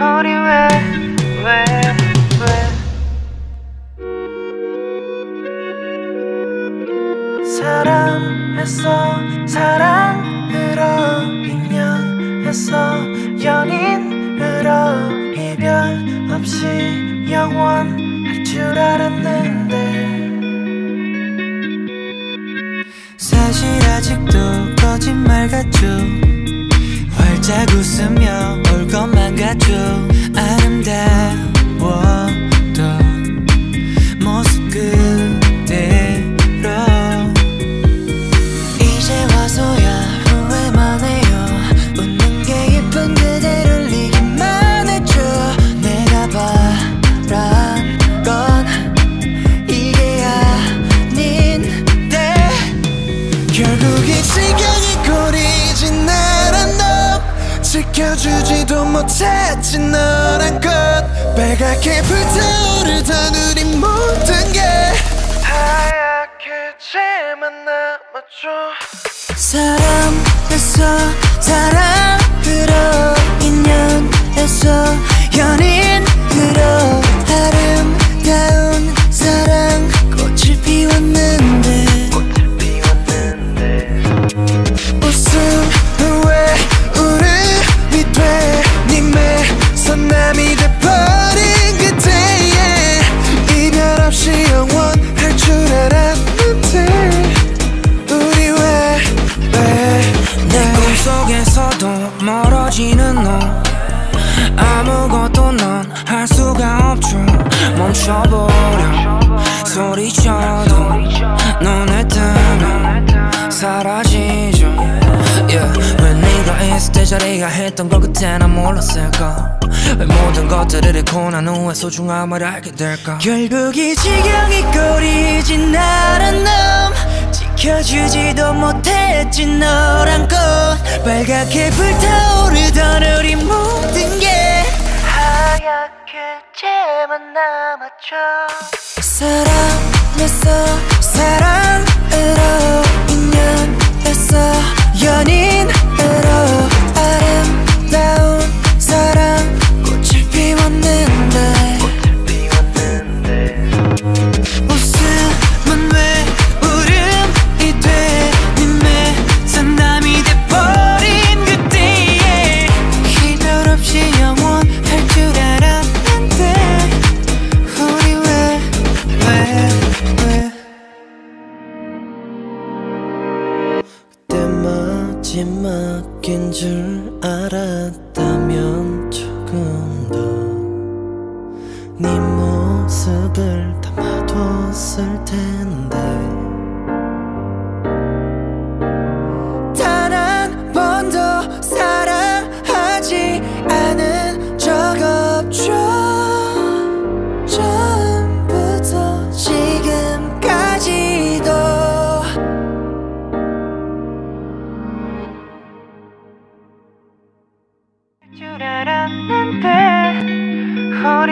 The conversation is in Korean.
우리 왜 왜 왜? 사랑했어 사랑으로 인연했어. 연인으로 이별 없이 영원할 줄 알았는데. 사실 아직도 거짓말 같죠. 활짝 웃으며 올 것만 같죠 아름다웠던 모습 그대로. 이제 와서야 후회만 해요. 웃는 게 예쁜 그대를 이기만 했죠 내가 바란 건 이게 아닌데. 결국 이 지경이 고리진 나란 너 지켜주지도 못했지 너란 것. 빨갛게 불타오르던 우리 모든 게 하얗게 제만 남았죠 사랑했어 사랑 멈춰버려. 소리쳐도 너네 때문에 사라지죠. Yeah. 왜 네가 있을 때 자리가 했던 걸 그때 난 몰랐을까? 왜 모든 것들을 잃고 난 후에 소중함을 알게 될까? 결국 이 지경이 꼬리진 나란 놈. 지켜주지도 못했지 너란 것. 빨갛게 불타오르던 우리 모든 게 제만 남았죠 사랑했어 사랑 마지막인 줄 알았다면 조금 더 네 모습을 담아뒀을 텐데 Hold